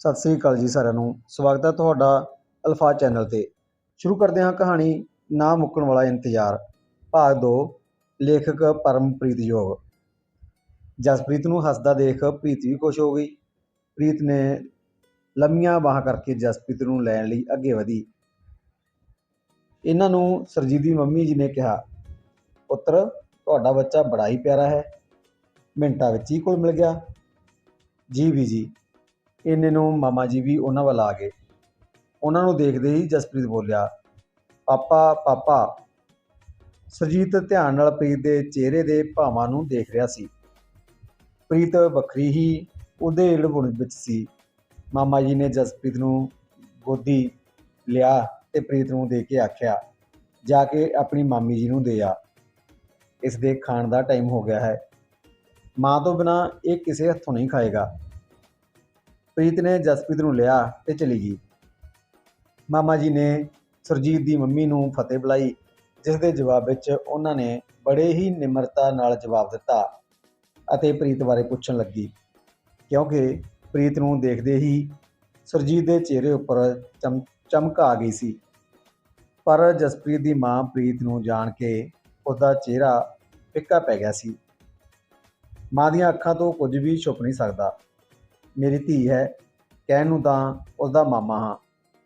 ਸਤਿ ਸ੍ਰੀ ਅਕਾਲ ਜੀ ਸਾਰਿਆਂ ਨੂੰ। ਸਵਾਗਤ ਹੈ ਤੁਹਾਡਾ ਅਲਫਾ ਚੈਨਲ ਤੇ। ਸ਼ੁਰੂ ਕਰਦੇ ਹਾਂ ਕਹਾਣੀ ਨਾ ਮੁੱਕਣ ਵਾਲਾ ਇੰਤਜ਼ਾਰ, ਭਾਗ 2 ਲੇਖਕ ਪਰਮਪ੍ਰੀਤ ਯੋਗ। ਜਸਪ੍ਰੀਤ ਨੂੰ ਹੱਸਦਾ ਦੇਖ ਪ੍ਰੀਤ ਵੀ ਖੁਸ਼ ਹੋ ਗਈ। ਪ੍ਰੀਤ ਨੇ ਲੰਮੀਆਂ ਬਾਹਾਂ ਕਰਕੇ ਜਸਪ੍ਰੀਤ ਨੂੰ ਲੈਣ ਲਈ ਅੱਗੇ ਵਧੀ। ਇਹਨਾਂ ਨੂੰ ਸਰਜੀਤ ਦੀ ਮੰਮੀ ਜੀ ਨੇ ਕਿਹਾ, ਪੁੱਤਰ, ਤੁਹਾਡਾ ਬੱਚਾ ਬੜਾ ਹੀ ਪਿਆਰਾ ਹੈ। ਮਿੰਟਾਂ ਵਿੱਚ ਹੀ ਕੋਲ ਮਿਲ ਗਿਆ। ਜੀ ਵੀ ਜੀ। ਇੰਨੇ ਨੂੰ ਮਾਮਾ ਜੀ ਵੀ ਉਹਨਾਂ ਵੱਲ ਆ ਗਏ। ਉਹਨਾਂ ਨੂੰ ਦੇਖਦੇ ਹੀ ਜਸਪ੍ਰੀਤ ਬੋਲਿਆ, ਪਾਪਾ ਪਾਪਾ। ਸਰਜੀਤ ਧਿਆਨ ਨਾਲ ਪ੍ਰੀਤ ਦੇ ਚਿਹਰੇ ਦੇ ਭਾਵਾਂ ਨੂੰ ਦੇਖ ਰਿਹਾ ਸੀ। ਪ੍ਰੀਤ ਵੱਖਰੀ ਹੀ ਉਹਦੇ ਢਬੁਣ ਵਿੱਚ ਸੀ। ਮਾਮਾ ਜੀ ਨੇ ਜਸਪ੍ਰੀਤ ਨੂੰ ਗੋਦੀ ਲਿਆ ਤੇ ਪ੍ਰੀਤ ਨੂੰ ਦੇ ਕੇ ਆਖਿਆ, ਜਾ ਕੇ ਆਪਣੀ ਮਾਮੀ ਜੀ ਨੂੰ ਦੇ ਆ। ਇਸ ਦੇ ਖਾਣ ਦਾ ਟਾਈਮ ਹੋ ਗਿਆ ਹੈ। ਮਾਂ ਤੋਂ ਬਿਨਾ ਇਹ ਕਿਸੇ ਹੱਥੋਂ ਨਹੀਂ ਖਾਏਗਾ। ਪ੍ਰੀਤ ਨੇ ਜਸਪ੍ਰੀਤ ਨੂੰ ਲਿਆ ਤੇ ਚਲੀ ਗਈ। ਮਾਮਾ ਜੀ ਨੇ ਸੁਰਜੀਤ ਦੀ ਮੰਮੀ ਨੂੰ ਫਤਿਹ ਬੁਲਾਈ, ਜਿਸ ਦੇ ਜਵਾਬ ਵਿੱਚ ਉਹਨਾਂ ਨੇ ਬੜੇ ਹੀ ਨਿਮਰਤਾ ਨਾਲ ਜਵਾਬ ਦਿੱਤਾ ਅਤੇ ਪ੍ਰੀਤ ਬਾਰੇ ਪੁੱਛਣ ਲੱਗੀ। ਕਿਉਂਕਿ ਪ੍ਰੀਤ ਨੂੰ ਦੇਖਦੇ ਹੀ ਸੁਰਜੀਤ ਦੇ ਚਿਹਰੇ ਉੱਪਰ ਚਮ, ਚਮਕ ਆ ਗਈ ਸੀ। ਪਰ ਜਸਪ੍ਰੀਤ ਦੀ ਮਾਂ ਪ੍ਰੀਤ ਨੂੰ ਜਾਣ ਕੇ ਉਹਦਾ ਚਿਹਰਾ ਫਿੱਕਾ ਪੈ ਗਿਆ ਸੀ। ਮਾਂ ਦੀਆਂ ਅੱਖਾਂ ਤੋਂ ਕੁਝ ਵੀ ਛੁਪ ਨਹੀਂ ਸਕਦਾ। ਮੇਰੀ ਧੀ ਹੈ, ਕਹਿਣ ਨੂੰ ਤਾਂ ਉਸਦਾ ਮਾਮਾ ਹਾਂ,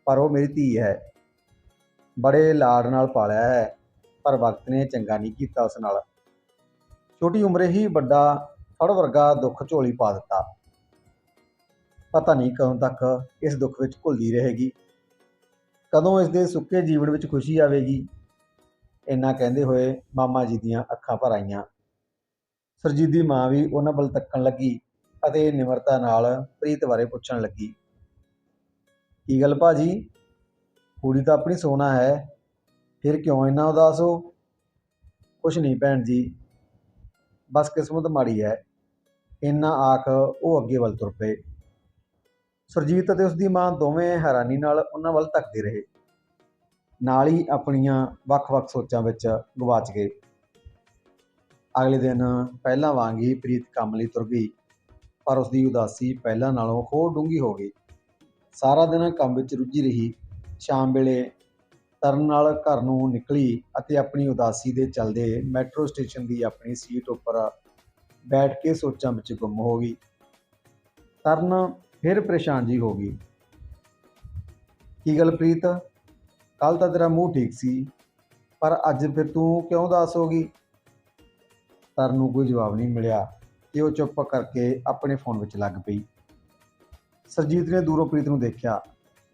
ਪਰ ਉਹ ਮੇਰੀ ਧੀ ਹੈ। ਬੜੇ ਲਾੜ ਨਾਲ ਪਾਲਿਆ ਹੈ, ਪਰ ਵਕਤ ਨੇ ਚੰਗਾ ਨਹੀਂ ਕੀਤਾ ਉਸ ਨਾਲ। ਛੋਟੀ ਉਮਰੇ ਹੀ ਵੱਡਾ ਫੜ ਵਰਗਾ ਦੁੱਖ ਝੋਲੀ ਪਾ ਦਿੱਤਾ। ਪਤਾ ਨਹੀਂ ਕਦੋਂ ਤੱਕ ਇਸ ਦੁੱਖ ਵਿੱਚ ਘੁਲਦੀ ਰਹੇਗੀ। ਕਦੋਂ ਇਸ ਦੇ ਸੁੱਕੇ ਜੀਵਨ ਵਿੱਚ ਖੁਸ਼ੀ ਆਵੇਗੀ। ਇੰਨਾ ਕਹਿੰਦੇ ਹੋਏ ਮਾਮਾ ਜੀ ਦੀਆਂ ਅੱਖਾਂ ਭਰ ਆਈਆਂ। ਸਰਜੀਤ ਦੀ ਮਾਂ ਵੀ ਉਹਨਾਂ ਵੱਲ ਤੱਕਣ ਲੱਗੀ। ਅਤੇ ਨਿਮਰਤਾ ਨਾਲ ਪ੍ਰੀਤ ਬਾਰੇ ਪੁੱਛਣ ਲੱਗੀ। ਕੀ ਗੱਲ ਭਾਜੀ? ਕੁੜੀ ਤਾਂ ਆਪਣੀ ਸੋਨਾ ਹੈ। ਫਿਰ ਕਿਉਂ ਇੰਨਾ ਉਦਾਸ ਹੋ? ਕੁਛ ਨਹੀਂ ਭੈਣ ਜੀ। ਬਸ ਕਿਸਮਤ ਮਾੜੀ ਹੈ। ਇੰਨਾ ਆਖ ਉਹ ਅੱਗੇ ਵੱਲ ਤੁਰ ਪਏ। ਸੁਰਜੀਤ ਅਤੇ ਉਸਦੀ ਮਾਂ ਦੋਵੇਂ ਹੈਰਾਨੀ ਨਾਲ ਉਹਨਾਂ ਵੱਲ ਤੱਕਦੇ ਰਹੇ। ਨਾਲ ਹੀ ਆਪਣੀਆਂ ਵੱਖ-ਵੱਖ ਸੋਚਾਂ ਵਿੱਚ ਗਵਾਚ ਗਏ। ਅਗਲੇ ਦਿਨ ਪਹਿਲਾਂ ਵਾਂਗ ਹੀ ਪ੍ਰੀਤ ਕੰਮ ਲਈ ਤੁਰ ਗਈ। ਪਰ ਉਸ ਦੀ ਉਦਾਸੀ ਪਹਿਲਾਂ ਨਾਲੋਂ ਹੋਰ ਡੂੰਘੀ ਹੋ ਗਈ। ਸਾਰਾ ਦਿਨ ਕੰਮ ਵਿੱਚ ਰੁੱਝੀ ਰਹੀ। ਸ਼ਾਮ ਵੇਲੇ ਤਰਨ ਨਾਲ ਘਰ ਨੂੰ ਨਿਕਲੀ ਅਤੇ ਆਪਣੀ ਉਦਾਸੀ ਦੇ ਚਲਦੇ ਮੈਟਰੋ ਸਟੇਸ਼ਨ ਦੀ ਆਪਣੀ ਸੀਟ ਉੱਪਰ ਬੈਠ ਕੇ ਸੋਚਾਂ ਵਿੱਚ ਗੁੰਮ ਹੋ ਗਈ। ਤਰਨ ਫਿਰ ਪਰੇਸ਼ਾਨ ਜੀ ਹੋ ਗਈ। ਕੀ ਗੱਲ ਪ੍ਰੀਤ? ਕੱਲ ਤਾਂ ਤੇਰਾ ਮੂੰਹ ਠੀਕ ਸੀ, ਪਰ ਅੱਜ ਫਿਰ ਤੂੰ ਕਿਉਂ ਉਦਾਸ ਹੋ ਗਈ? ਤਰਨ ਨੂੰ ਕੋਈ ਜਵਾਬ ਨਹੀਂ ਮਿਲਿਆ। ਤੇ ਉਹ ਚੁੱਪ ਕਰਕੇ ਆਪਣੇ ਫੋਨ ਵਿੱਚ ਲੱਗ ਪਈ। ਸਰਜੀਤ ਨੇ ਦੂਰੋਂ ਪ੍ਰੀਤ ਨੂੰ ਦੇਖਿਆ।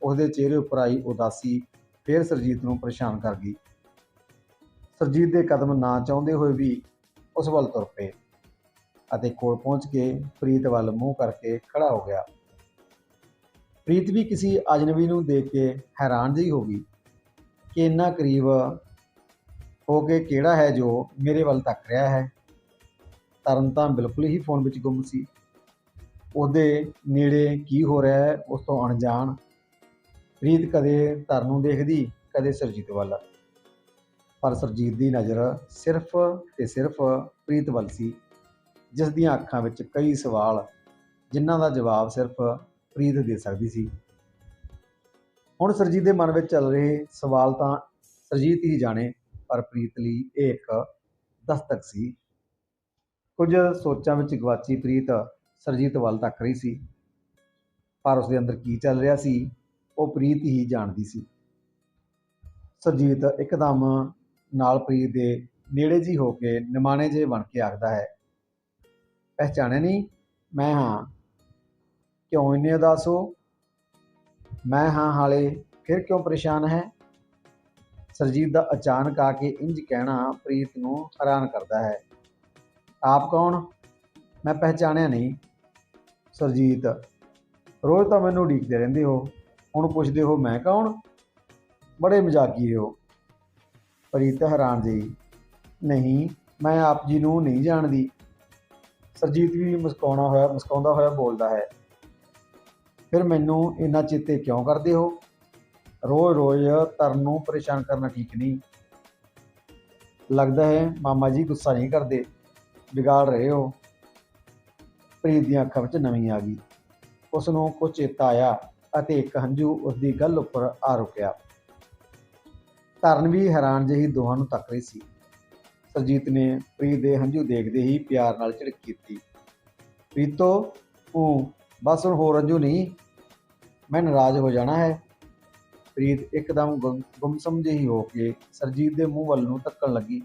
ਉਸਦੇ ਚਿਹਰੇ ਉੱਪਰ ਆਈ ਉਦਾਸੀ, ਫਿਰ ਸਰਜੀਤ ਨੂੰ ਪਰੇਸ਼ਾਨ ਕਰ ਗਈ। ਸਰਜੀਤ ਦੇ ਕਦਮ ਨਾ ਚਾਹੁੰਦੇ ਹੋਏ ਵੀ ਉਸ ਵੱਲ ਤੁਰ ਪਏ ਅਤੇ ਕੋਲ ਪਹੁੰਚ ਕੇ ਪ੍ਰੀਤ ਵੱਲ ਮੂੰਹ ਕਰਕੇ ਖੜਾ ਹੋ ਗਿਆ। ਪ੍ਰੀਤ ਵੀ ਕਿਸੇ ਅਜਨਬੀ ਨੂੰ ਦੇਖ ਕੇ ਹੈਰਾਨ ਜਿਹੀ ਹੋ ਗਈ ਕਿ ਇੰਨਾ ਕਰੀਬ ਹੋ ਕੇ ਕਿਹੜਾ ਹੈ ਜੋ ਮੇਰੇ ਵੱਲ ਤੱਕ ਰਿਹਾ ਹੈ। ਤਰਨ ਤਾਂ ਬਿਲਕੁਲ ਹੀ ਫੋਨ ਵਿੱਚ ਗੁੰਮ ਸੀ। ਉਹਦੇ ਨੇੜੇ ਕੀ ਹੋ ਰਿਹਾ ਹੈ, ਉਸ ਤੋਂ ਅਣਜਾਣ। ਪ੍ਰੀਤ ਕਦੇ ਤਰਨ ਨੂੰ ਦੇਖਦੀ, ਕਦੇ ਸਰਜੀਤ ਵੱਲ। ਪਰ ਸਰਜੀਤ ਦੀ ਨਜ਼ਰ ਸਿਰਫ ਤੇ ਸਿਰਫ ਪ੍ਰੀਤ ਵੱਲ ਸੀ, ਜਿਸ ਦੀਆਂ ਅੱਖਾਂ ਵਿੱਚ ਕਈ ਸਵਾਲ, ਜਿਨ੍ਹਾਂ ਦਾ ਜਵਾਬ ਸਿਰਫ ਪ੍ਰੀਤ ਦੇ ਸਕਦੀ ਸੀ। ਹੁਣ ਸਰਜੀਤ ਦੇ ਮਨ ਵਿੱਚ ਚੱਲ ਰਹੇ ਸਵਾਲ ਤਾਂ ਸਰਜੀਤ ਹੀ ਜਾਣੇ, ਪਰ ਪ੍ਰੀਤ ਲਈ ਇਹ ਇੱਕ ਦਸਤਕ ਸੀ। ਕੁਝ ਸੋਚਾਂ ਵਿੱਚ ਗਵਾਚੀ ਪ੍ਰੀਤ ਸਰਜੀਤ ਵੱਲ ਤੱਕ ਰਹੀ ਸੀ। ਪਰ ਉਸ ਦੇ ਅੰਦਰ ਕੀ ਚੱਲ ਰਿਹਾ ਸੀ, ਉਹ ਪ੍ਰੀਤ ਹੀ ਜਾਣਦੀ ਸੀ। ਸਰਜੀਤ ਇੱਕਦਮ ਨਾਲ ਪ੍ਰੀਤ ਦੇ ਨੇੜੇ ਜੀ ਹੋ ਕੇ ਨਿਮਾਣੇ ਜੇ ਬਣ ਕੇ ਆਖਦਾ ਹੈ, ਪਹਿਚਾਣਿਆ ਨਹੀਂ? ਮੈਂ ਹਾਂ। ਕਿਉਂ ਇੰਨੇ ਉਦਾਸ ਹੋ? ਮੈਂ ਹਾਂ ਹਾਲੇ, ਫਿਰ ਕਿਉਂ ਪਰੇਸ਼ਾਨ ਹੈ? ਸਰਜੀਤ ਦਾ ਅਚਾਨਕ ਆ ਕੇ ਇੰਜ ਕਹਿਣਾ ਪ੍ਰੀਤ ਨੂੰ ਹੈਰਾਨ ਕਰਦਾ ਹੈ। ਆਪ ਕੌਣ? ਮੈਂ ਪਹਿਚਾਣਿਆ ਨਹੀਂ। ਸਰਜੀਤ, ਰੋਜ਼ ਤਾਂ ਮੈਨੂੰ ਉਡੀਕਦੇ ਰਹਿੰਦੇ ਹੋ। ਹੁਣ ਪੁੱਛਦੇ ਹੋ, ਮੈਂ ਕੌਣ? ਬੜੇ ਮਜ਼ਾਕੀ ਹੋ। ਪ੍ਰੀਤ ਹੈਰਾਨ ਜੀ ਨਹੀਂ, ਮੈਂ ਆਪ ਜੀ ਨੂੰ ਨਹੀਂ ਜਾਣਦੀ। ਸਰਜੀਤ ਵੀ ਮੁਸਕਾਉਣਾ ਹੋਇਆ, ਮੁਸਕਾਉਂਦਾ ਹੋਇਆ ਬੋਲਦਾ ਹੈ, ਫਿਰ ਮੈਨੂੰ ਇੰਨਾ ਚਿੱਤੇ ਕਿਉਂ ਕਰਦੇ ਹੋ? ਰੋਜ਼-ਰੋਜ਼ ਤਰਨ ਨੂੰ ਪਰੇਸ਼ਾਨ ਕਰਨਾ ਠੀਕ ਨਹੀਂ। ਲੱਗਦਾ ਹੈ ਮਾਮਾ ਜੀ ਗੁੱਸਾ ਨਹੀਂ ਕਰਦੇ। ਵਿਗਾੜ ਰਹੇ ਹੋ। ਪ੍ਰੀਤ ਦੀਆਂ ਅੱਖਾਂ ਵਿੱਚ ਨਵੀਂ ਆ ਗਈ। ਉਸ ਨੂੰ ਕੁਝ ਚੇਤਾ ਆਇਆ ਅਤੇ ਇੱਕ ਹੰਝੂ ਉਸ ਦੀ ਗੱਲ ਉੱਪਰ ਆ ਰੁਕਿਆ। ਧਰਨ ਵੀ ਹੈਰਾਨ ਜਿਹੀ ਦੋਹਾਂ ਨੂੰ ਤੱਕ ਰਹੀ ਸੀ। ਸਰਜੀਤ ਨੇ ਪ੍ਰੀਤ ਦੇ ਹੰਝੂ ਦੇਖਦੇ ਹੀ ਪਿਆਰ ਨਾਲ ਝਿੜਕ ਕੀਤੀ। ਪ੍ਰੀਤੋ ਉਹ ਬਸ ਹੁਣ ਹੋਰ ਹੰਝੂ ਨਹੀਂ। ਮੈਂ ਨਾਰਾਜ਼ ਹੋ ਜਾਣਾ ਹੈ। ਪ੍ਰੀਤ ਇੱਕਦਮ ਗੁੰਮ- ਗੁੰਮਸਮ ਜਿਹੀ ਹੋ ਕੇ ਸਰਜੀਤ ਦੇ ਮੂੰਹ ਵੱਲ ਨੂੰ ਤੱਕਣ ਲੱਗੀ।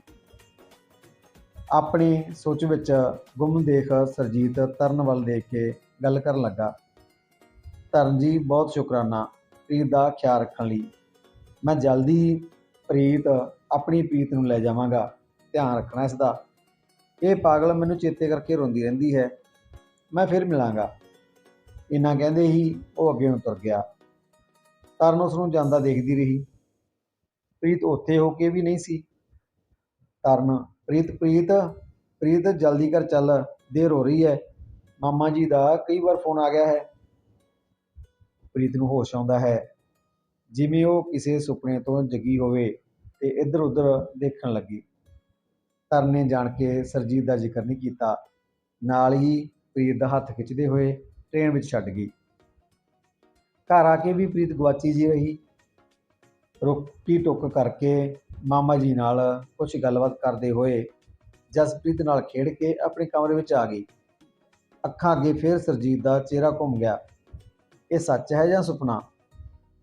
ਆਪਣੀ ਸੋਚ ਵਿੱਚ ਗੁੰਮ ਦੇਖ ਸਰਜੀਤ ਤਰਨ ਵੱਲ ਦੇਖ ਕੇ ਗੱਲ ਕਰਨ ਲੱਗਾ। ਤਰਨ ਜੀ, ਬਹੁਤ ਸ਼ੁਕਰਾਨਾ, ਪ੍ਰੀਤ ਦਾ ਖਿਆਲ ਰੱਖਣ ਲਈ। ਮੈਂ ਜਲਦੀ ਹੀ ਪ੍ਰੀਤ, ਆਪਣੀ ਪ੍ਰੀਤ ਨੂੰ ਲੈ ਜਾਵਾਂਗਾ। ਧਿਆਨ ਰੱਖਣਾ ਇਸ ਦਾ ਇਹ ਪਾਗਲ ਮੈਨੂੰ ਚੇਤੇ ਕਰਕੇ ਰੋਂਦੀ ਰਹਿੰਦੀ ਹੈ। ਮੈਂ ਫਿਰ ਮਿਲਾਂਗਾ। ਇੰਨਾ ਕਹਿੰਦੇ ਹੀ ਉਹ ਅੱਗੇ ਨੂੰ ਤੁਰ ਗਿਆ। ਤਰਨ ਉਸ ਨੂੰ ਜਾਂਦਾ ਦੇਖਦੀ ਰਹੀ। ਪ੍ਰੀਤ ਉੱਥੇ ਹੋ ਕੇ ਵੀ ਨਹੀਂ ਸੀ। ਤਰਨ ਪ੍ਰੀਤ ਪ੍ਰੀਤ ਪ੍ਰੀਤ, ਜਲਦੀ ਕਰ ਚੱਲ, ਦੇਰ ਹੋ ਰਹੀ ਹੈ। ਮਾਮਾ ਜੀ ਦਾ ਕਈ ਵਾਰ ਫੋਨ ਆ ਗਿਆ ਹੈ। ਪ੍ਰੀਤ ਨੂੰ ਹੋਸ਼ ਆਉਂਦਾ ਹੈ। ਜਿਵੇਂ ਉਹ ਕਿਸੇ ਸੁਪਨੇ ਤੋਂ ਜਗੀ ਹੋਵੇ ਤੇ ਇੱਧਰ ਉੱਧਰ ਦੇਖਣ ਲੱਗੀ। ਤਰਨ ਨੇ ਜਾਣ ਕੇ ਸਰਜੀਤ ਦਾ ਜ਼ਿਕਰ ਨਹੀਂ ਕੀਤਾ। ਨਾਲ ਹੀ ਪ੍ਰੀਤ ਦਾ ਹੱਥ ਖਿੱਚਦੇ ਹੋਏ ਟ੍ਰੇਨ ਵਿੱਚ ਛੱਡ ਗਈ। ਘਰ ਆ ਕੇ ਵੀ ਪ੍ਰੀਤ ਗਵਾਚੀ ਜੀ ਰਹੀ। ਰੋਟੀ ਟੁੱਕ ਕਰਕੇ ਮਾਮਾ ਜੀ ਨਾਲ ਕੁਝ ਗੱਲਬਾਤ ਕਰਦੇ ਹੋਏ ਜਸਪ੍ਰੀਤ ਨਾਲ ਖੇਡ ਕੇ ਆਪਣੇ ਕਮਰੇ ਵਿੱਚ ਆ ਗਈ। ਅੱਖਾਂ ਅੱਗੇ ਫਿਰ ਸਰਜੀਤ ਦਾ ਚਿਹਰਾ ਘੁੰਮ ਗਿਆ। ਇਹ ਸੱਚ ਹੈ ਜਾਂ ਸੁਪਨਾ?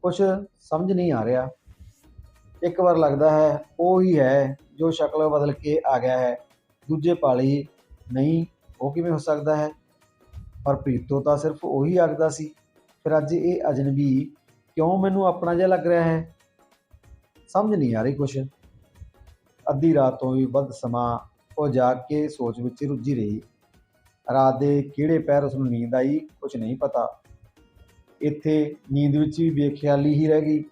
ਕੁਝ ਸਮਝ ਨਹੀਂ ਆ ਰਿਹਾ। ਇੱਕ ਵਾਰ ਲੱਗਦਾ ਹੈ, ਉਹ ਹੀ ਹੈ ਜੋ ਸ਼ਕਲ ਬਦਲ ਕੇ ਆ ਗਿਆ ਹੈ। ਦੂਜੇ ਪਾਲੀ, ਨਹੀਂ, ਉਹ ਕਿਵੇਂ ਹੋ ਸਕਦਾ ਹੈ? ਪਰ ਪ੍ਰੀਤੋ ਤਾਂ ਸਿਰਫ ਉਹੀ ਆਖਦਾ ਸੀ, ਫਿਰ ਅੱਜ ਇਹ ਅਜਨਬੀ ਕਿਉਂ ਮੈਨੂੰ ਆਪਣਾ ਜਿਹਾ ਲੱਗ ਰਿਹਾ ਹੈ? ਸਮਝ ਨਹੀਂ ਆ ਰਹੀ ਕੁਛ। ਅੱਧੀ ਰਾਤ ਤੋਂ ਵੀ ਵੱਧ ਸਮਾਂ ਉਹ ਜਾਗ ਕੇ ਸੋਚ ਵਿੱਚ ਰੁੱਝੀ ਰਹੀ। ਰਾਤ ਦੇ ਕਿਹੜੇ ਪੈਰ ਉਸ ਨੂੰ ਨੀਂਦ ਆਈ ਕੁਝ ਨਹੀਂ ਪਤਾ। ਇੱਥੇ ਨੀਂਦ ਵਿੱਚ ਵੀ ਬੇਖਿਆਲੀ ਹੀ ਰਹਿ ਗਈ।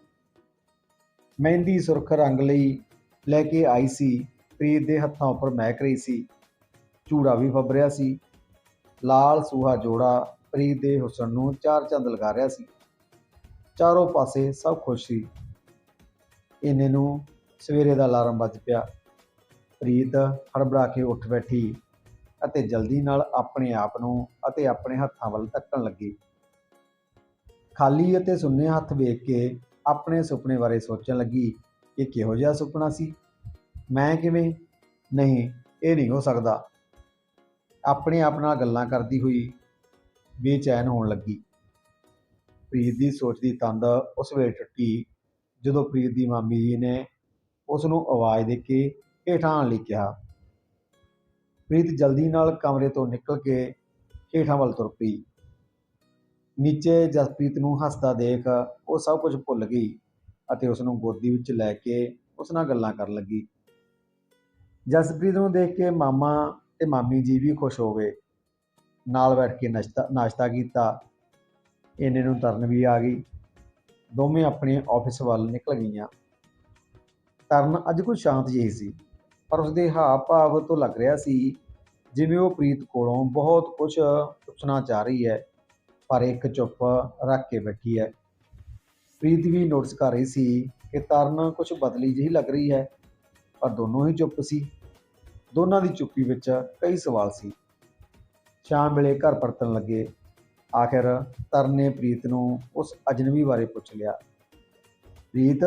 ਮਹਿੰਦੀ ਸੁਰਖ ਰੰਗ ਲਈ ਲੈ ਕੇ ਆਈ ਸੀ। ਪ੍ਰੀਤ ਦੇ ਹੱਥਾਂ ਉੱਪਰ ਮਹਿਕ ਰਹੀ ਸੀ। ਝੂੜਾ ਵੀ ਫੱਬ ਰਿਹਾ ਸੀ। ਲਾਲ ਸੂਹਾ ਜੋੜਾ ਪ੍ਰੀਤ ਦੇ ਹੁਸਨ ਨੂੰ ਚਾਰ ਚੰਦ ਲਗਾ ਰਿਹਾ ਸੀ। ਚਾਰੋਂ ਪਾਸੇ ਸਭ ਖੁਸ਼ ਸੀ। ਇੰਨੇ ਨੂੰ ਸਵੇਰੇ ਦਾ ਅਲਾਰਮ ਵੱਜ ਪਿਆ। ਪ੍ਰੀਤ ਹੜਬੜਾ ਕੇ ਉੱਠ ਬੈਠੀ ਅਤੇ ਜਲਦੀ ਨਾਲ ਆਪਣੇ ਆਪ ਨੂੰ ਅਤੇ ਆਪਣੇ ਹੱਥਾਂ ਵੱਲ ਤੱਕਣ ਲੱਗੀ। ਖਾਲੀ ਅਤੇ ਸੁੰਨੇ ਹੱਥ ਵੇਖ ਕੇ ਆਪਣੇ ਸੁਪਨੇ ਬਾਰੇ ਸੋਚਣ ਲੱਗੀ ਕਿ ਕਿਹੋ ਜਿਹਾ ਸੁਪਨਾ ਸੀ। ਮੈਂ ਕਿਵੇਂ? ਨਹੀਂ, ਇਹ ਨਹੀਂ ਹੋ ਸਕਦਾ। ਆਪਣੇ ਆਪ ਨਾਲ ਗੱਲਾਂ ਕਰਦੀ ਹੋਈ ਬੇਚੈਨ ਹੋਣ ਲੱਗੀ। ਪ੍ਰੀਤ ਦੀ ਸੋਚ ਦੀ ਤੰਦ ਉਸ ਵੇਲੇ ਟੁੱਟੀ। ਜਦੋਂ ਪ੍ਰੀਤ ਦੀ ਮਾਮੀ ਜੀ ਨੇ ਉਸ ਨੂੰ ਆਵਾਜ਼ ਦੇ ਕੇ ਹੇਠਾਂ ਆਉਣ ਲਈ ਕਿਹਾ, ਪ੍ਰੀਤ ਜਲਦੀ ਨਾਲ ਕਮਰੇ ਤੋਂ ਨਿਕਲ ਕੇ ਹੇਠਾਂ ਵੱਲ ਤੁਰ ਪਈ। ਨੀਚੇ ਜਸਪ੍ਰੀਤ ਨੂੰ ਹੱਸਦਾ ਦੇਖ ਉਹ ਸਭ ਕੁਝ ਭੁੱਲ ਗਈ ਅਤੇ ਉਸ ਨੂੰ ਗੋਦੀ ਵਿੱਚ ਲੈ ਕੇ ਉਸ ਨਾਲ ਗੱਲਾਂ ਕਰਨ ਲੱਗੀ। ਜਸਪ੍ਰੀਤ ਨੂੰ ਦੇਖ ਕੇ ਮਾਮਾ ਤੇ ਮਾਮੀ ਜੀ ਵੀ ਖੁਸ਼ ਹੋ ਗਏ। ਨਾਲ ਬੈਠ ਕੇ ਨਾਸ਼ਤਾ ਨਾਸ਼ਤਾ ਕੀਤਾ। ਇਹਨੇ ਨੂੰ ਤਰਨ ਵੀ ਆ ਗਈ। ਦੋਵੇਂ ਆਪਣੇ ਆਫਿਸ ਵੱਲ ਨਿਕਲ ਗਈਆਂ। ਤਰਨ ਅੱਜ ਕੁਝ ਸ਼ਾਂਤ ਜਿਹੀ ਸੀ, ਪਰ ਉਸਦੇ ਹਾਵ ਭਾਵ ਤੋਂ ਲੱਗ ਰਿਹਾ ਸੀ ਜਿਵੇਂ ਉਹ ਪ੍ਰੀਤ ਕੋਲੋਂ ਬਹੁਤ ਕੁਝ ਪੁੱਛਣਾ ਚਾਹ ਰਹੀ ਹੈ, ਪਰ ਇੱਕ ਚੁੱਪ ਰੱਖ ਕੇ ਬੈਠੀ ਹੈ। ਪ੍ਰੀਤ ਵੀ ਨੋਟਿਸ ਕਰ ਰਹੀ ਸੀ ਕਿ ਤਰਨ ਕੁਝ ਬਦਲੀ ਜਿਹੀ ਲੱਗ ਰਹੀ ਹੈ, ਪਰ ਦੋਨੋਂ ਹੀ ਚੁੱਪ ਸੀ। ਦੋਨਾਂ ਦੀ ਚੁੱਪੀ ਵਿੱਚ ਕਈ ਸਵਾਲ ਸੀ। ਸ਼ਾਮ ਵੇਲੇ ਘਰ ਪਰਤਣ ਲੱਗੇ। ਆਖਿਰ ਤਰਨ ਨੇ ਪ੍ਰੀਤ ਨੂੰ ਉਸ ਅਜਨਬੀ ਬਾਰੇ ਪੁੱਛ ਲਿਆ। ਪ੍ਰੀਤ,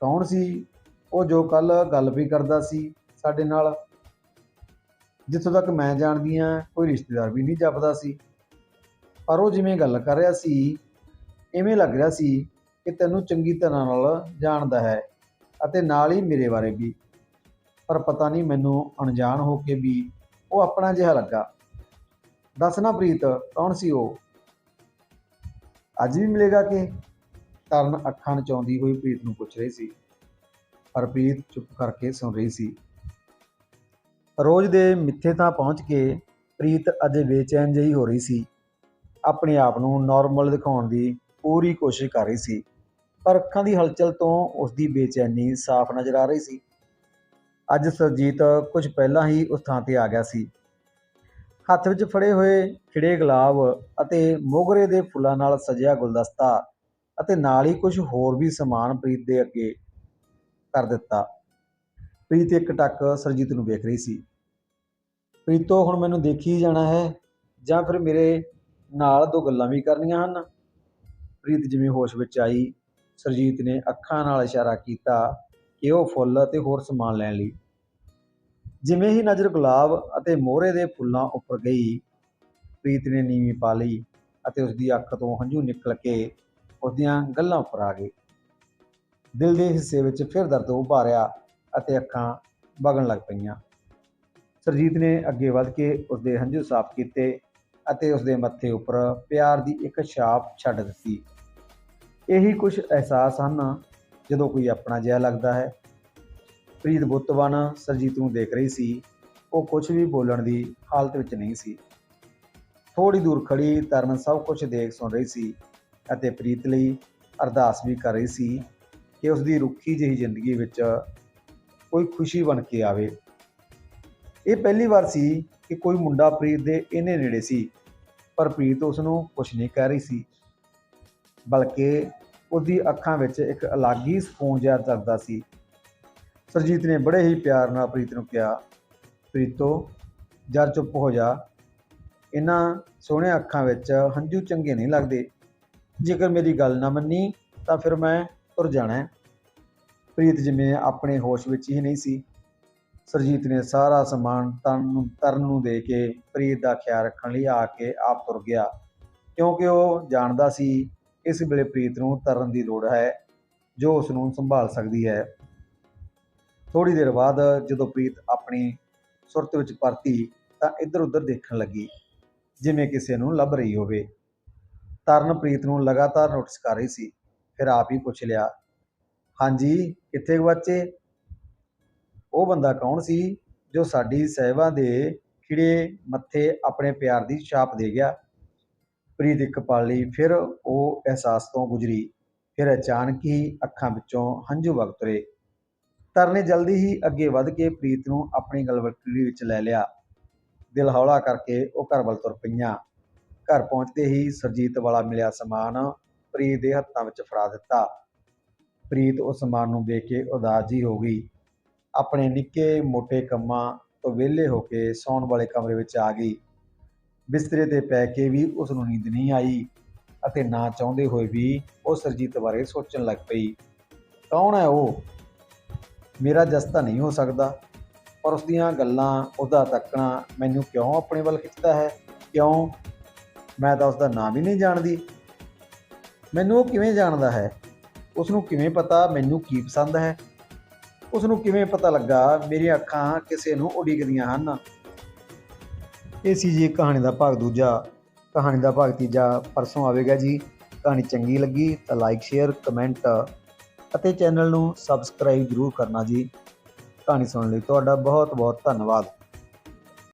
ਕੌਣ ਸੀ? ਉਹ ਜੋ ਕੱਲ ਗੱਲ ਵੀ ਕਰਦਾ ਸੀ ਸਾਡੇ ਨਾਲ। ਜਿੱਥੋਂ ਤੱਕ ਮੈਂ ਜਾਣਦੀ ਹਾਂ, ਕੋਈ ਰਿਸ਼ਤੇਦਾਰ ਵੀ ਨਹੀਂ ਜਪਦਾ ਸੀ। ਪਰ ਉਹ ਜਿਵੇਂ ਗੱਲ ਕਰ ਰਿਹਾ ਸੀ ਐਵੇਂ ਲੱਗ ਰਿਹਾ ਸੀ ਕਿ ਤੈਨੂੰ ਚੰਗੀ ਤਰ੍ਹਾਂ ਨਾਲ ਜਾਣਦਾ ਹੈ ਅਤੇ ਨਾਲ ਹੀ ਮੇਰੇ ਬਾਰੇ ਵੀ। ਪਰ ਪਤਾ ਨਹੀਂ ਮੈਨੂੰ ਅਣਜਾਣ ਹੋ ਕੇ ਵੀ ਉਹ ਆਪਣਾ ਜਿਹਾ ਲੱਗਾ। ਦੱਸ ਨਾ ਪ੍ਰੀਤ, ਕੌਣ ਸੀ ਉਹ? ਅੱਜ ਵੀ ਮਿਲੇਗਾ ਕਿ? ਤਰਨ ਅੱਖਾਂ ਨਚਾਉਂਦੀ ਹੋਈ ਪ੍ਰੀਤ ਨੂੰ ਪੁੱਛ ਰਹੀ ਸੀ। ਪਰ ਪ੍ਰੀਤ ਚੁੱਪ ਕਰਕੇ ਸੁਣ ਰਹੀ ਸੀ। ਰੋਜ਼ ਦੇ ਮਿੱਥੇ ਤਾਂ ਪਹੁੰਚ ਕੇ ਪ੍ਰੀਤ ਅਜੇ ਬੇਚੈਨ ਜਿਹੀ ਹੋ ਰਹੀ ਸੀ। ਆਪਣੇ ਆਪ ਨੂੰ ਨਾਰਮਲ ਦਿਖਾਉਣ ਦੀ ਪੂਰੀ ਕੋਸ਼ਿਸ਼ ਕਰ ਰਹੀ ਸੀ। ਪਰ ਅੱਖਾਂ ਦੀ ਹਲਚਲ ਤੋਂ ਉਸ ਦੀ ਬੇਚੈਨੀ ਸਾਫ਼ ਨਜ਼ਰ ਆ ਰਹੀ ਸੀ। ਅੱਜ ਸਰਜੀਤ ਕੁਝ ਪਹਿਲਾਂ ਹੀ ਉਸ ਥਾਂ ਤੇ ਆ ਗਿਆ ਸੀ। ਹੱਥ ਵਿੱਚ ਫੜੇ ਹੋਏ ਖਿੜੇ ਗੁਲਾਬ ਅਤੇ ਮੋਗਰੇ ਦੇ ਫੁੱਲਾਂ ਨਾਲ ਸਜਿਆ ਗੁਲਦਸਤਾ ਅਤੇ ਨਾਲ ਹੀ ਕੁਝ ਹੋਰ ਵੀ ਸਮਾਨ ਪ੍ਰੀਤ ਦੇ ਅੱਗੇ ਕਰ ਦਿੱਤਾ। ਪ੍ਰੀਤ ਇੱਕ ਟੱਕ ਸਰਜੀਤ ਨੂੰ ਵੇਖ ਰਹੀ ਸੀ। ਪ੍ਰੀਤੋ, ਹੁਣ ਮੈਨੂੰ ਦੇਖੀ ਹੀ ਜਾਣਾ ਹੈ, ਜਾਂ ਫਿਰ ਮੇਰੇ ਨਾਲ ਦੋ ਗੱਲਾਂ ਵੀ ਕਰਨੀਆਂ ਹਨ? ਪ੍ਰੀਤ ਜਿਵੇਂ ਹੋਸ਼ ਵਿੱਚ ਆਈ, ਸਰਜੀਤ ਨੇ ਅੱਖਾਂ ਨਾਲ ਇਸ਼ਾਰਾ ਕੀਤਾ ਕਿ ਉਹ ਫੁੱਲ ਅਤੇ ਹੋਰ ਸਮਾਨ ਲੈਣ ਲਈ ਜਿਵੇਂ ਹੀ ਨਜ਼ਰ ਗੁਲਾਬ ਅਤੇ ਮੋਹਰੇ ਦੇ ਫੁੱਲਾਂ ਉੱਪਰ ਗਈ, ਪ੍ਰੀਤ ਨੇ ਨੀਵੀਂ ਪਾ ਲਈ ਅਤੇ ਉਸ ਦੀ ਅੱਖ ਤੋਂ ਹੰਝੂ ਨਿਕਲ ਕੇ ਉਸ ਦੀਆਂ ਗੱਲਾਂ ਉੱਪਰ ਆ ਗਏ। ਦਿਲ ਦੇ ਹਿੱਸੇ ਵਿੱਚ ਫਿਰ ਦਰਦ ਉਭਾਰਿਆ ਅਤੇ ਅੱਖਾਂ ਵਗਣ ਲੱਗ ਪਈਆਂ। ਸਰਜੀਤ ਨੇ ਅੱਗੇ ਵੱਧ ਕੇ ਉਸ ਦੇ ਹੰਝੂ ਸਾਫ਼ ਕੀਤੇ ਅਤੇ ਉਸ ਦੇ ਮੱਥੇ ਉੱਪਰ ਪਿਆਰ ਦੀ ਇੱਕ ਛਾਪ ਛੱਡ ਦਿੱਤੀ। ਇਹੀ ਕੁਝ ਅਹਿਸਾਸ ਹਨ ਜਦੋਂ ਕੋਈ ਆਪਣਾ ਜਿਹਾ ਲੱਗਦਾ ਹੈ। ਪ੍ਰੀਤ ਬੁੱਤਵਨ ਸਰਜੀਤ ਨੂੰ ਦੇਖ ਰਹੀ ਸੀ, ਉਹ ਕੁਝ ਵੀ ਬੋਲਣ ਦੀ ਹਾਲਤ ਵਿੱਚ ਨਹੀਂ ਸੀ। ਥੋੜੀ ਦੂਰ ਖੜੀ ਤਰਨ ਸਭ ਕੁਝ ਦੇਖ ਸੁਣ ਰਹੀ ਸੀ ਅਤੇ ਪ੍ਰੀਤ ਲਈ ਅਰਦਾਸ ਵੀ ਕਰ ਰਹੀ ਸੀ ਕਿ ਉਸ ਦੀ ਰੁੱਖੀ ਜਿਹੀ ਜ਼ਿੰਦਗੀ ਵਿੱਚ ਕੋਈ ਖੁਸ਼ੀ ਬਣ ਕੇ ਆਵੇ। ਇਹ ਪਹਿਲੀ ਵਾਰ ਸੀ ਕਿ ਕੋਈ ਮੁੰਡਾ ਪ੍ਰੀਤ ਦੇ ਇੰਨੇ ਨੇੜੇ ਸੀ, ਪਰ ਪ੍ਰੀਤ ਉਸ ਨੂੰ ਕੁਝ ਨਹੀਂ ਕਹਿ ਰਹੀ ਸੀ, ਬਲਕਿ ਉਹਦੀ ਅੱਖਾਂ ਵਿੱਚ ਇੱਕ ਅਲੱਗ ਹੀ ਸਕੂਨ ਜਿਹਾ ਦਰਦਾ ਸੀ। ਸਰਜੀਤ ਨੇ ਬੜੇ ਹੀ ਪਿਆਰ ਨਾਲ ਪ੍ਰੀਤ ਨੂੰ ਕਿਹਾ, ਪ੍ਰੀਤੋ ਜਰ ਚੁੱਪ ਹੋ ਜਾ। ਇਹਨਾਂ ਸੋਹਣੀਆਂ ਅੱਖਾਂ ਵਿੱਚ ਹੰਝੂ ਚੰਗੇ ਨਹੀਂ ਲੱਗਦੇ। ਜੇਕਰ ਮੇਰੀ ਗੱਲ ਨਾ ਮੰਨੀ, ਤਾਂ ਫਿਰ ਮੈਂ ਤੁਰ ਜਾਣਾ ਪ੍ਰੀਤ ਜਿਵੇਂ ਆਪਣੇ ਹੋਸ਼ ਵਿੱਚ ਹੀ ਨਹੀਂ ਸੀ। ਸਰਜੀਤ ਨੇ ਸਾਰਾ ਸਮਾਨ ਤਰਨ ਨੂੰ ਤਰਨ ਨੂੰ ਦੇ ਕੇ ਪ੍ਰੀਤ ਦਾ ਖਿਆਲ ਰੱਖਣ ਲਈ ਆ ਕੇ ਆਪ ਤੁਰ ਗਿਆ। ਕਿਉਂਕਿ ਉਹ ਜਾਣਦਾ ਸੀ, ਇਸ ਵੇਲੇ ਪ੍ਰੀਤ ਨੂੰ ਤਰਨ ਦੀ ਲੋੜ ਹੈ, ਜੋ ਉਸ ਨੂੰ ਸੰਭਾਲ ਸਕਦੀ ਹੈ। ਥੋੜੀ ਦੇਰ ਬਾਅਦ ਜਦੋਂ ਪ੍ਰੀਤ ਆਪਣੀ ਸੁਰਤ ਵਿੱਚ ਪਰਤੀ ਤਾਂ ਇੱਧਰ ਉੱਧਰ ਦੇਖਣ ਲੱਗੀ, ਜਿਵੇਂ ਕਿਸੇ ਨੂੰ ਲੱਭ ਰਹੀ ਹੋਵੇ। ਤਰਨ ਪ੍ਰੀਤ ਨੂੰ ਲਗਾਤਾਰ ਨੋਟਿਸ ਕਰ ਰਹੀ ਸੀ, ਫਿਰ ਆਪ ਹੀ ਪੁੱਛ ਲਿਆ, ਹਾਂਜੀ, ਕਿੱਥੇ ਗਵਾਚੇ ਉਹ ਬੰਦਾ ਕੌਣ ਸੀ ਜੋ ਸਾਡੀ ਸਹਿਬਾ ਦੇ ਖਿੜੇ ਮੱਥੇ ਆਪਣੇ ਪਿਆਰ ਦੀ ਛਾਪ ਦੇ ਗਿਆ? ਪ੍ਰੀਤ ਇੱਕ ਪਲ ਲਈ ਫਿਰ ਉਹ ਅਹਿਸਾਸ ਤੋਂ ਗੁਜ਼ਰੀ, ਫਿਰ ਅਚਾਨਕ ਹੀ ਅੱਖਾਂ ਵਿੱਚੋਂ ਹੰਝੂ ਵਗ ਤੁਰੇ। ਤਰ ਨੇ ਜਲਦੀ ਹੀ ਅੱਗੇ ਵੱਧ ਕੇ ਪ੍ਰੀਤ ਨੂੰ ਆਪਣੀ ਗਲਵੱਕੜੀ ਵਿੱਚ ਲੈ ਲਿਆ। ਦਿਲ ਹੌਲਾ ਕਰਕੇ ਉਹ ਘਰ ਵੱਲ ਤੁਰ ਪਈਆਂ। ਘਰ ਪਹੁੰਚਦੇ ਹੀ ਸਰਜੀਤ ਵਾਲਾ ਮਿਲਿਆ ਸਮਾਨ। ਪ੍ਰੀਤ ਦੇ ਹੱਥਾਂ ਵਿੱਚ ਫੜਾ ਦਿੱਤਾ। ਪ੍ਰੀਤ ਉਸ ਸਮਾਨ ਨੂੰ ਵੇਖ ਕੇ ਉਦਾਸ ਜੀ ਹੋ ਗਈ। ਆਪਣੇ ਨਿੱਕੇ ਮੋਟੇ ਕੰਮਾਂ ਤੋਂ ਵਿਹਲੇ ਹੋ ਕੇ ਸੌਣ ਵਾਲੇ ਕਮਰੇ ਵਿੱਚ ਆ ਗਈ। ਬਿਸਤਰੇ ਤੇ ਪੈ ਕੇ ਵੀ ਉਸ ਨੂੰ ਨੀਂਦ ਨਹੀਂ ਆਈ ਅਤੇ ਨਾ ਚਾਹੁੰਦੇ ਹੋਏ ਵੀ ਉਹ ਸਰਜੀਤ ਬਾਰੇ ਸੋਚਣ ਲੱਗ ਪਈ। ਕੌਣ ਹੈ ਉਹ? ਮੇਰਾ ਜਸਤਾ ਨਹੀਂ ਹੋ ਸਕਦਾ। ਪਰ ਉਸ ਦੀਆਂ ਗੱਲਾਂ, ਉਹਦਾ ਤੱਕਣਾ ਮੈਨੂੰ ਕਿਉਂ ਆਪਣੇ ਵੱਲ ਖਿੱਚਦਾ ਹੈ? ਕਿਉਂ? ਮੈਂ ਤਾਂ ਉਸ ਦਾ ਨਾਮ ਹੀ ਨਹੀਂ ਜਾਣਦੀ। ਮੈਨੂੰ ਉਹ ਕਿਵੇਂ ਜਾਣਦਾ ਹੈ? ਉਸ ਨੂੰ ਕਿਵੇਂ ਪਤਾ ਮੈਨੂੰ ਕੀ ਪਸੰਦ ਹੈ? ਉਸ ਨੂੰ ਕਿਵੇਂ ਪਤਾ ਲੱਗਾ ਮੇਰੀਆਂ ਅੱਖਾਂ ਕਿਸੇ ਨੂੰ ਉਡੀਕਦੀਆਂ ਹਨ? ਇਹ ਸੀ ਜੀ ਕਹਾਣੀ ਦਾ ਭਾਗ ਦੂਜਾ। ਕਹਾਣੀ ਦਾ ਭਾਗ ਤੀਜਾ। ਪਰਸੋਂ ਆਵੇਗਾ ਜੀ। ਕਹਾਣੀ ਚੰਗੀ ਲੱਗੀ ਤਾਂ ਲਾਈਕ ਸ਼ੇਅਰ ਕਮੈਂਟ ਅਤੇ ਚੈਨਲ ਨੂੰ ਸਬਸਕ੍ਰਾਈਬ ਜ਼ਰੂਰ ਕਰਨਾ ਜੀ। ਕਹਾਣੀ ਸੁਣਨ ਲਈ ਤੁਹਾਡਾ ਬਹੁਤ ਬਹੁਤ ਧੰਨਵਾਦ।